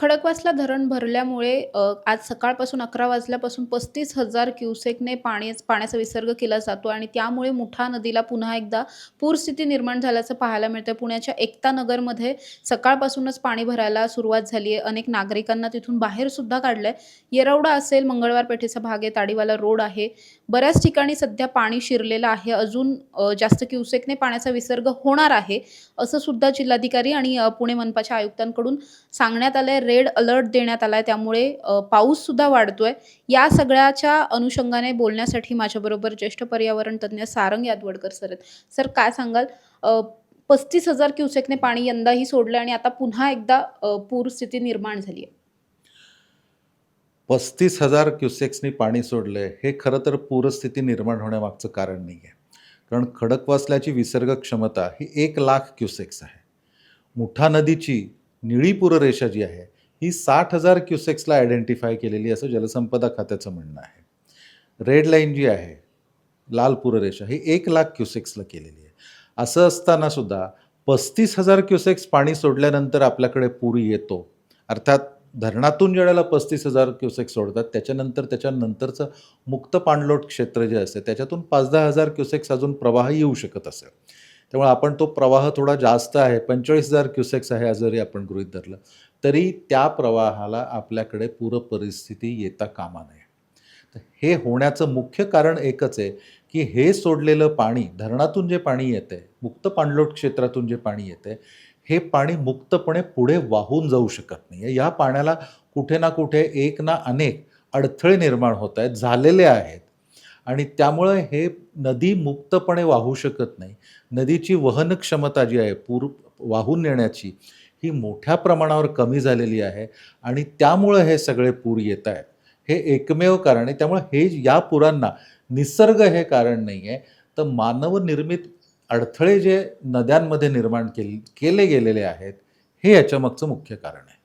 खडकवासला धरण भरल्यामुळे आज सकाळपासून अकरा वाजल्यापासून पस्तीस हजार क्युसेकने पाणी पाण्याचा विसर्ग केला जातो आणि त्यामुळे मुठा नदीला पुन्हा एकदा पूरस्थिती निर्माण झाल्याचं पाहायला मिळतं पुण्याच्या एकता नगरमध्ये सकाळपासूनच पाणी भरायला सुरुवात झाली आहे अनेक नागरिकांना तिथून बाहेरसुद्धा काढलं काढलंय. येरवडा असेल मंगळवार पेठेचा भाग आहे ताडीवाला रोड आहे. बऱ्याच ठिकाणी सध्या पाणी शिरलेलं आहे. अजून जास्त क्युसेकने पाण्याचा विसर्ग होणार आहे असं सुद्धा जिल्हाधिकारी आणि पुणे मनपाच्या आयुक्तांकडून सांगण्यात आलंय. रेड अलर्ट देण्यात आलाय. त्यामुळे पाऊस सुद्धा वाढतोय. या सगळ्याच्या अनुषंगाने बोलण्यासाठी माझ्याबरोबर ज्येष्ठ पर्यावरण तज्ज्ञ सारंग यादवडकर सर आहेत. सर काय सांगाल? पस्तीस हजार क्युसेकने पाणी यंदाही सोडलं आणि आता पुन्हा एकदा पूरस्थिती निर्माण झाली आहे पस्तीस हजार क्युसेक्सनी पाणी सोडलं हे खरं तर पूरस्थिती निर्माण होण्यामागचं कारण नाही आहे कारण खडकवासल्याची विसर्ग क्षमता ही एक लाख क्युसेक्स आहे. मुठा नदीची निळी पूररेषा जी आहे ही साठ हजार क्युसेक्सला आयडेंटिफाय केलेली असं जलसंपदा खात्याचं म्हणणं आहे. रेड लाईन जी आहे लाल पूररेषा ही एक लाख क्युसेक्सला केलेली आहे. असं असताना सुद्धा पस्तीस हजार क्युसेक्स पाणी सोडल्यानंतर आपल्याकडे पूर येतो. अर्थात धरणातून ज्यावेळेला पस्तीस हजार क्युसेक्स सोडतात त्याच्यानंतर त्याच्यानंतरचं मुक्त पाणलोट क्षेत्र जे असते त्याच्यातून पाच दहा हजार क्युसेक्स अजून प्रवाह येऊ शकत असेल. त्यामुळे आपण तो प्रवाह थोडा जास्त आहे पंचेचाळीस हजार क्युसेक्स आहे जरी आपण गृहीत धरलं तरी त्या प्रवाहाला आपल्याकडे पूर परिस्थिती येता कामा नये. तर हे होण्याचं मुख्य कारण एकच आहे की हे सोडलेलं पाणी धरणातून जे पाणी येतं आहे मुक्त पाणलोट क्षेत्रातून जे पाणी येतं आहे हे पाणी मुक्तपणे पुढे वाहून जाऊ शकत नाही या पाण्याला कुठे ना कुठे एक ना अनेक अडथळे निर्माण होत आहेत झालेले आहेत. आणि त्यामुळं हे नदी मुक्तपणे वाहू शकत नाही. नदीची वहन क्षमता जी आहे पूर वाहून नेण्याची ही मोठ्या प्रमाणावर कमी झालेली आहे आणि त्यामुळं हे सगळे पूर येत आहेत. हे एकमेव कारण आहे. त्यामुळे हे या पुरांना निसर्ग हे कारण नाही आहे तर मानवनिर्मित अडथळे जे नद्यांमध्ये निर्माण केले केले गेलेले आहेत हे याच्यामागचं मुख्य कारण आहे.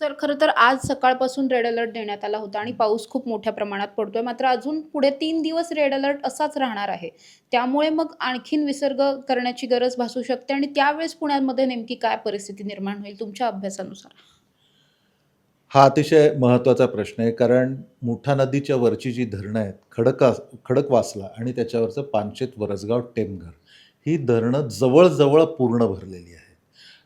सर खरं तर आज सकाळपासून रेड अलर्ट देण्यात आला होता आणि पाऊस खूप मोठ्या प्रमाणात पडतोय. मात्र अजून पुढे तीन दिवस रेड अलर्ट असाच राहणार आहे. त्यामुळे मग आणखीन विसर्ग करण्याची गरज भासू शकते आणि त्यावेळेस पुण्यामध्ये नेमकी काय परिस्थिती निर्माण होईल तुमच्या अभ्यासानुसार? हा अतिशय महत्त्वाचा प्रश्न आहे. कारण मुठा नदीच्या वरची जी धरणं आहेत खडका खडकवासला आणि त्याच्यावरचं पानशेत वरसगाव टेमघर ही धरणं जवळजवळ पूर्ण भरलेली आहेत.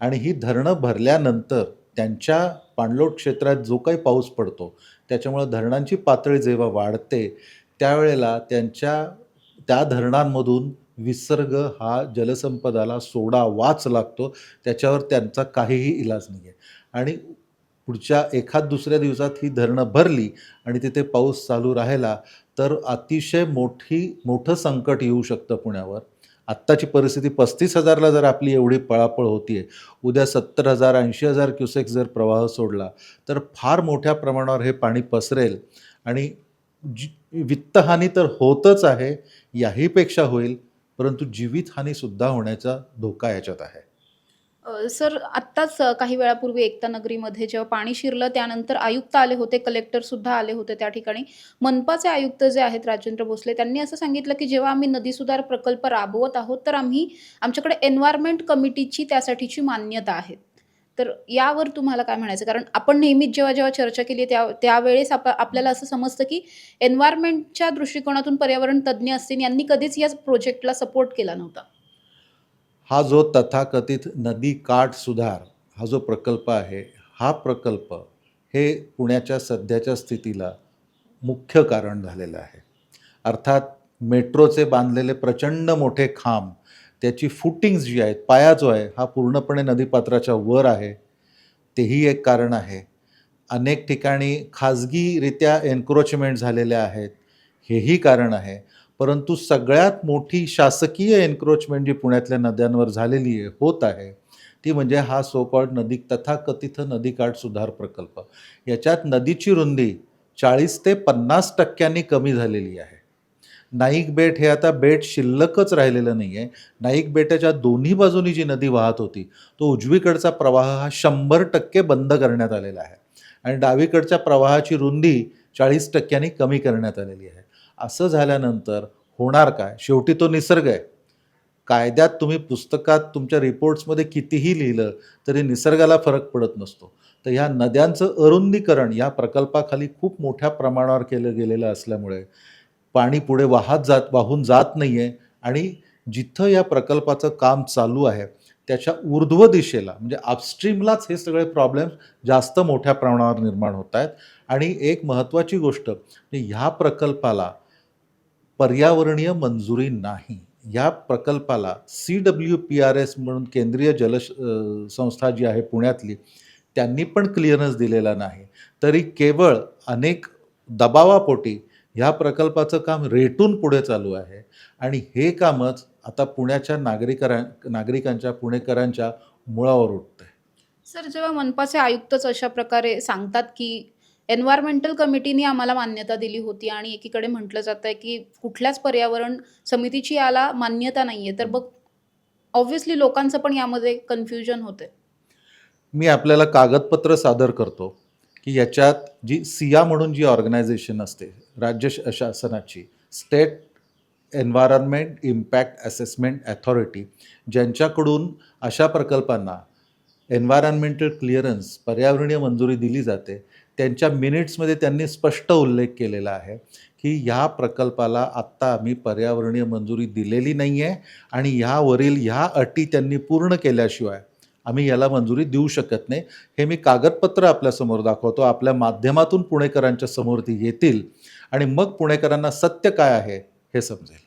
आणि ही धरणं भरल्यानंतर त्यांच्या पाणलोट क्षेत्रात जो काही पाऊस पडतो त्याच्यामुळं धरणांची पातळी जेव्हा वाढते त्यावेळेला त्यांच्या त्या धरणांमधून विसर्ग हा जलसंपदाला सोडा वाच लागतो त्याच्यावर त्यांचा काहीही इलाज नाही आहे आणि पुढच्या एखाद दुसऱ्या दिवसात ही धरणं भरली आणि तिथे पाऊस चालू राहिला तर अतिशय मोठी मोठं संकट येऊ शकतं पुण्यावर. आत्ताची परिस्थिती पस्तीस हजारला जर आपली एवढी पळापळ होती आहे उद्या सत्तर हजार ऐंशी हजार क्युसेक जर प्रवाह सोडला तर फार मोठ्या प्रमाणावर हे पाणी पसरेल. आणि जी वित्तहानी तर होतच आहे याहीपेक्षा होईल परंतु जीवितहानीसुद्धा होण्याचा धोका याच्यात आहे. सर आत्ताच काही वेळापूर्वी एकता नगरीमध्ये जेव्हा पाणी शिरलं त्यानंतर आयुक्त आले होते कलेक्टर सुद्धा आले होते त्या ठिकाणी. मनपाचे आयुक्त जे आहेत राजेंद्र भोसले त्यांनी असं सांगितलं की जेव्हा आम्ही नदी सुधार प्रकल्प राबवत आहोत तर आम्ही आमच्याकडे एन्व्हायरमेंट कमिटीची त्यासाठीची मान्यता आहे. तर यावर तुम्हाला काय म्हणायचं? कारण आपण नेहमीच जेव्हा जेव्हा चर्चा केली त्या त्यावेळेस आप आपल्याला असं समजतं की एन्व्हायरमेंटच्या दृष्टिकोनातून पर्यावरण तज्ज्ञ असतील यांनी कधीच या प्रोजेक्टला सपोर्ट केला नव्हता. हा जो तथाकथित नदी काठ सुधार हा जो प्रकल्प आहे हा प्रकल्प हे पुण्याच्या सध्याच्या स्थितीला मुख्य कारण झालेलं आहे. अर्थात मेट्रोचे बांधलेले प्रचंड मोठे खांब त्याची फुटिंग्स जी आहेत पाया जो आहे हा पूर्णपणे नदीपात्राच्या वर आहे. तेही एक कारण आहे. अनेक ठिकाणी खाजगीरित्या एन्क्रोचमेंट झालेल्या आहेत. हेही कारण आहे. परंतु सगळ्यात मोठी शासकीय एन्क्रोचमेंट जी पुण्यातल्या नद्यांवर झालेली आहे होत आहे ती म्हणजे हा सो कॉल्ड नदी तथाकथित नदीकाठ सुधार प्रकल्प. याच्यात नदीची रुंदी चाळीस ते पन्नास टक्क्यांनी कमी झालेली आहे. नाईक बेट हे आता बेट शिल्लकच राहिलेलं नाही आहे नाईक बेटाच्या दोन्ही बाजूनी जी नदी वाहत होती तो उजवीकडचा प्रवाह हा शंभर टक्के बंद करण्यात आलेला आहे. आणि डावीकडच्या प्रवाहाची रुंदी चाळीस टक्क्यांनी कमी करण्यात आलेली आहे. असं झाल्यानंतर होणार काय? शेवटी तो निसर्ग आहे. कायद्यात तुम्ही पुस्तकात तुमच्या रिपोर्ट्समध्ये कितीही लिहिलं तरी निसर्गाला फरक पडत नसतो. तर ह्या नद्यांचं अरुंदीकरण या प्रकल्पाखाली खूप मोठ्या प्रमाणावर केलं गेलेलं असल्यामुळे पाणी पुढे वाहत जात वाहून जात नाही आहे आणि जिथं या प्रकल्पाचं काम चालू आहे त्याच्या ऊर्ध्व दिशेला म्हणजे अपस्ट्रीमलाच हे सगळे प्रॉब्लेम जास्त मोठ्या प्रमाणावर निर्माण होत आहेत. आणि एक महत्त्वाची गोष्ट म्हणजे ह्या प्रकल्पाला पर्यावरणीय मंजुरी नाही. या प्रकल्पाला C W P R S म्हणून केंद्रीय जल संस्था जी आहे पुण्यातली त्यांनी पण क्लिअरन्स दिलेला नाही. तरी केवळ अनेक दबावापोटी ह्या प्रकल्पाचं काम रेटून पुढे चालू आहे. आणि हे कामच आता पुण्याच्या नागरिकरा नागरिकांच्या पुणेकरांच्या मुळावर उठतं आहे सर जेव्हा मनपाचे आयुक्तच अशा प्रकारे सांगतात की एन्व्हायरमेंटल कमिटीने आम्हाला मान्यता दिली होती आणि एकीकडे म्हटलं जात आहे की कुठल्याच पर्यावरण समितीची याला मान्यता नाही आहे तर बघ ऑब्व्हियसली लोकांचं पण यामध्ये कन्फ्युजन होते मी आपल्याला कागदपत्र सादर करतो की याच्यात जी सिया म्हणून जी ऑर्गनायझेशन असते राज्य शासनाची state environment impact assessment authority ज्यांच्याकडून अशा प्रकल्पांना एन्व्हायरमेंटल क्लिअरन्स पर्यावरणीय मंजुरी दिली जाते त्यांच्या मिनिट्समध्ये त्यांनी स्पष्ट उल्लेख केलेला आहे की ह्या प्रकल्पाला आत्ता आम्ही पर्यावरणीय मंजुरी दिलेली नाही आहे आणि ह्यावरील ह्या अटी त्यांनी पूर्ण केल्याशिवाय आम्ही याला मंजुरी देऊ शकत नाही. हे मी कागदपत्र आपल्यासमोर दाखवतो. आपल्या माध्यमातून पुणेकरांच्या समोर ती येतील. आणि मग पुणेकरांना सत्य काय आहे हे समजेल.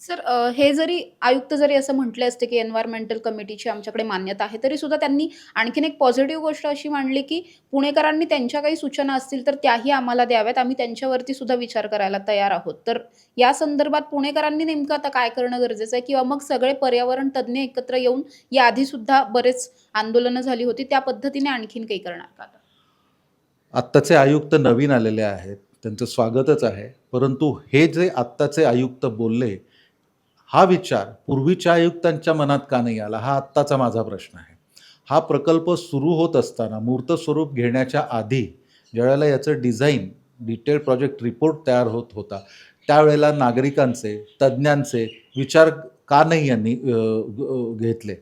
सर अ, हे जरी आयुक्त जरी असं म्हटले असते की एन्व्हायरमेंटल कमिटीची आमच्याकडे मान्यता आहे तरी सुद्धा त्यांनी आणखीन एक पॉझिटिव्ह गोष्ट अशी मांडली की पुणेकरांनी त्यांच्या काही सूचना असतील तर त्याही आम्हाला द्याव्यात. आम्ही त्यांच्यावरती सुद्धा विचार करायला तयार आहोत. तर या संदर्भात पुणेकरांनी नेमकं आता काय करणं गरजेचं आहे? किंवा मग सगळे पर्यावरण तज्ज्ञ एकत्र येऊन याआधी सुद्धा बरेच आंदोलनं झाली होती त्या पद्धतीने आणखीन काही करणार का आता? आत्ताचे आयुक्त नवीन आलेले आहेत. त्यांचं स्वागतच आहे. परंतु हे जे आत्ताचे आयुक्त बोलले हा विचार पूर्वीच्या आयुक्तांच्या मनात का नाही आला? हा आत्ताचा माझा प्रश्न आहे. हा प्रकल्प सुरू होत असताना मूर्त स्वरूप घेण्याच्या आधी ज्यावेळेला याचं डिझाईन डिटेल प्रोजेक्ट रिपोर्ट तयार होत होता त्यावेळेला नागरिकांचे तज्ज्ञांचे विचार का नाही यांनी घेतले?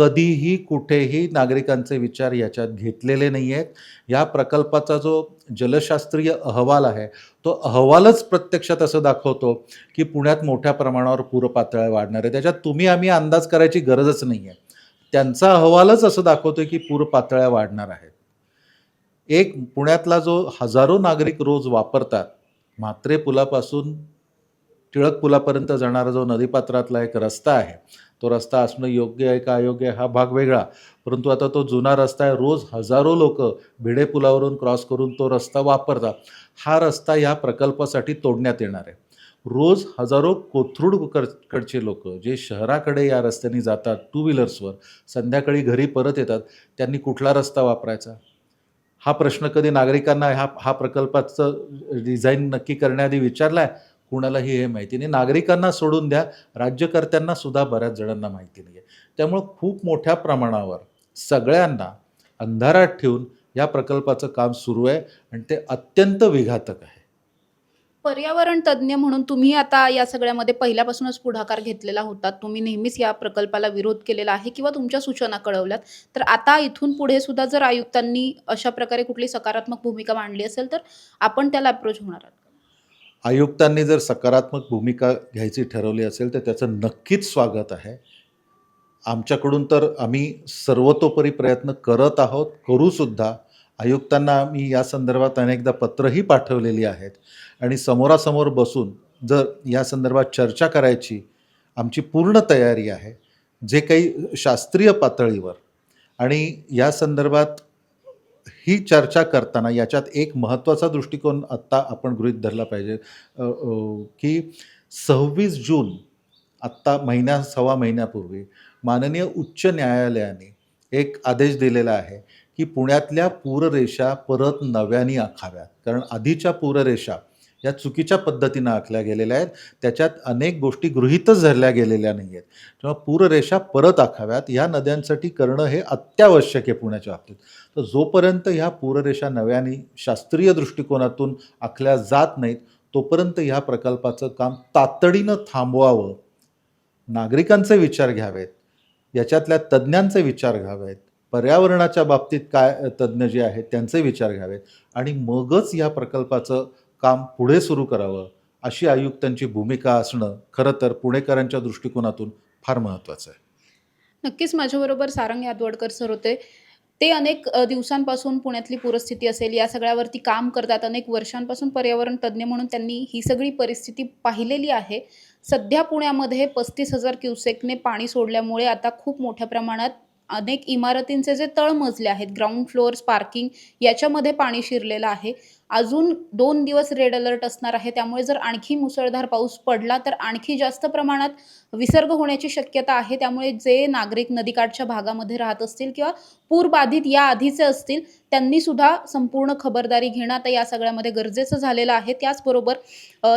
कधीही कुठेही नागरिकांचे विचार याच्यात घेतलेले नाही आहेत. या प्रकल्पाचा जो जलशास्त्रीय अहवाल आहे तो अहवालच प्रत्यक्षात असं दाखवतो की पुण्यात मोठ्या प्रमाणावर पूरपातळ्या वाढणार आहे त्याच्यात तुम्ही आम्ही अंदाज करायची गरजच नाही आहे. त्यांचा अहवालच असं दाखवतो की पूरपातळ्या वाढणार आहेत. एक पुण्यातला जो हजारो नागरिक रोज वापरतात म्हात्रे पुलापासून टिळक पुलापर्यंत जाणारा जो नदीपात्रातला एक रस्ता आहे तो रस्ता असणं योग्य आहे का अयोग्य आहे हा भाग वेगळा. परंतु आता तो जुना रस्ता आहे रोज हजारो लोक भिडे पुलावरून क्रॉस करून तो रस्ता वापरतात. हा रस्ता या प्रकल्पासाठी तोडण्यात येणार आहे. रोज हजारो कोथरूड कडचे लोक जे शहराकडे या रस्त्याने जातात टू व्हीलर्सवर संध्याकाळी घरी परत येतात त्यांनी कुठला रस्ता वापरायचा? हा प्रश्न कधी नागरिकांना ह्या हा प्रकल्पाचं डिझाईन नक्की करण्याआधी विचारला आहे कुणालाही हे माहिती नाही. नागरिकांना सोडून द्या राज्यकर्त्यांना सुद्धा बऱ्याच जणांना माहिती नाही आहे त्यामुळं खूप मोठ्या प्रमाणावर सगळ्यांना अंधारात ठेवून या प्रकल्पाचं काम सुरू आहे आणि ते अत्यंत विघातक आहे. पर्यावरण तज्ज्ञ म्हणून तुम्ही आता या सगळ्यामध्ये पहिल्यापासूनच पुढाकार घेतलेला होता तुम्ही नेहमीच या प्रकल्पाला विरोध केलेला आहे किंवा तुमच्या सूचना कळवल्यात. तर आता इथून पुढे सुद्धा जर आयुक्तांनी अशा प्रकारे कुठली सकारात्मक भूमिका मांडली असेल तर आपण त्याला अप्रोच होणार आहोत. आयुक्तांनी जर सकारात्मक भूमिका घ्यायची ठरवली असेल तर त्याचं नक्कीच स्वागत आहे. आमच्याकडून तर आम्ही सर्वतोपरी प्रयत्न करत आहोत करूसुद्धा आयुक्तांना आम्ही या संदर्भात अनेकदा पत्रही पाठवलेली आहेत. आणि समोरासमोर बसून जर या संदर्भात चर्चा करायची आमची पूर्ण तयारी आहे जे काही शास्त्रीय पातळीवर. आणि या संदर्भात ही चर्चा करताना याच्यात एक महत्त्वाचा दृष्टिकोन आत्ता आपण गृहीत धरला पाहिजे. की सव्वीस जून आत्ता महिन्या सव्वा महिन्यापूर्वी माननीय उच्च न्यायालयाने एक आदेश दिलेला आहे की पुण्यातल्या पूररेषा परत नव्याने आखाव्यात. कारण आधीच्या पूररेषा या चुकीच्या पद्धतीनं आखल्या गेलेल्या आहेत. त्याच्यात अनेक गोष्टी गृहीतच धरल्या गेलेल्या नाही आहेत तेव्हा पूररेषा परत आखाव्यात. ह्या नद्यांसाठी करणं हे अत्यावश्यक आहे पुण्याच्या बाबतीत. तर जोपर्यंत ह्या पूररेषा नव्याने शास्त्रीय दृष्टिकोनातून आखल्या जात नाहीत तोपर्यंत ह्या प्रकल्पाचं काम तातडीनं थांबवावं नागरिकांचे विचार घ्यावेत याच्यातल्या तज्ज्ञांचे विचार घ्यावेत पर्यावरणाच्या बाबतीत काय तज्ज्ञ जे आहेत त्यांचे विचार घ्यावेत आणि मगच या प्रकल्पाचं काम पुढे सुरू करावं अशी आयुक्तांची भूमिका असणं खरं तर पुणेकरांच्या दृष्टिकोनातून फार महत्त्वाचं आहे. नक्कीच माझ्याबरोबर सारंग यादवडकर सर होते. ते अनेक दिवसांपासून पुण्यातली पूरस्थिती असेल या सगळ्यावरती काम करतात. अनेक वर्षांपासून पर्यावरण तज्ज्ञ म्हणून त्यांनी ही सगळी परिस्थिती पाहिलेली आहे. सध्या पुण्यामध्ये पस्तीस हजार क्युसेकने पाणी सोडल्यामुळे आता खूप मोठ्या प्रमाणात अनेक इमारतींचे जे तळमजले आहेत ग्राउंड फ्लोअर्स पार्किंग याच्यामध्ये पाणी शिरलेलं आहे. अजून दोन दिवस रेड अलर्ट असणार आहे. त्यामुळे जर आणखी मुसळधार पाऊस पडला तर आणखी जास्त प्रमाणात विसर्ग होण्याची शक्यता आहे. त्यामुळे जे नागरिक नदीकाठच्या भागामध्ये राहत असतील किंवा पूरबाधित या आधीचे असतील त्यांनी सुद्धा संपूर्ण खबरदारी घेणं आता या सगळ्यामध्ये गरजेचं झालेलं आहे. त्याचबरोबर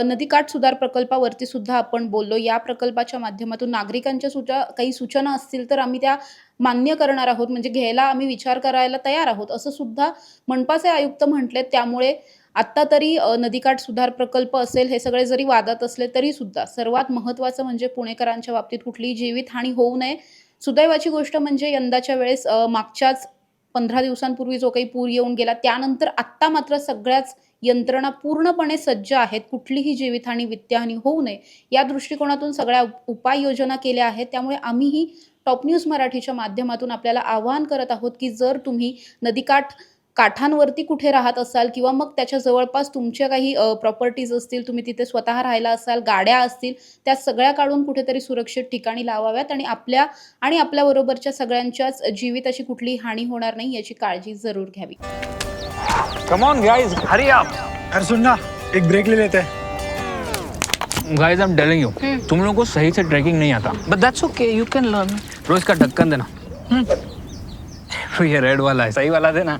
नदीकाठ सुधार प्रकल्पावरती सुद्धा आपण बोललो. या प्रकल्पाच्या माध्यमातून नागरिकांच्या सुद्धा काही सूचना असतील तर आम्ही त्या मान्य करणार आहोत. म्हणजे घ्यायला आम्ही विचार करायला तयार आहोत असं सुद्धा मनपाचे आयुक्त म्हटले त्यामुळे आत्ता तरी नदीकाठ सुधार प्रकल्प असेल हे सगळे जरी वादात असले तरी सुद्धा सर्वात महत्त्वाचं म्हणजे पुणेकरांच्या बाबतीत कुठलीही जीवितहानी होऊ नये. सुदैवाची गोष्ट म्हणजे यंदाच्या वेळेस मागच्याच पंधरा दिवसांपूर्वी जो काही पूर येऊन गेला त्यानंतर आत्ता मात्र सगळ्याच यंत्रणा पूर्णपणे सज्ज आहेत. कुठलीही जीवितहानी वित्तहानी होऊ नये. या दृष्टिकोनातून सगळ्या उपाययोजना केल्या आहेत. त्यामुळे आम्हीही टॉप न्यूज मराठीच्या माध्यमातून आपल्याला आवाहन करत आहोत की जर तुम्ही नदीकाठ काठांवरती कुठे राहत असाल किंवा मग त्याच्या जवळपास तुमच्या काही प्रॉपर्टीज असतील तुम्ही तिथे स्वतः राहायला असाल गाड्या असतील त्या सगळ्या काढून कुठेतरी सुरक्षित ठिकाणी लावाव्यात आणि आपल्या आणि आपल्याबरोबरच्या सगळ्यांच्याच जीविताची कुठलीही हानी होणार नाही याची काळजी जरूर घ्यावी. Come on guys hurry up यार सुन ना एक ब्रेक ले लेते. हैं guys I am telling you तुम लोगों को सही से ट्रैकिंग नहीं आता. But that's okay you can learn रोज का ढक्कन देना. हम्म। ये रेड वाला है सही वाला देना.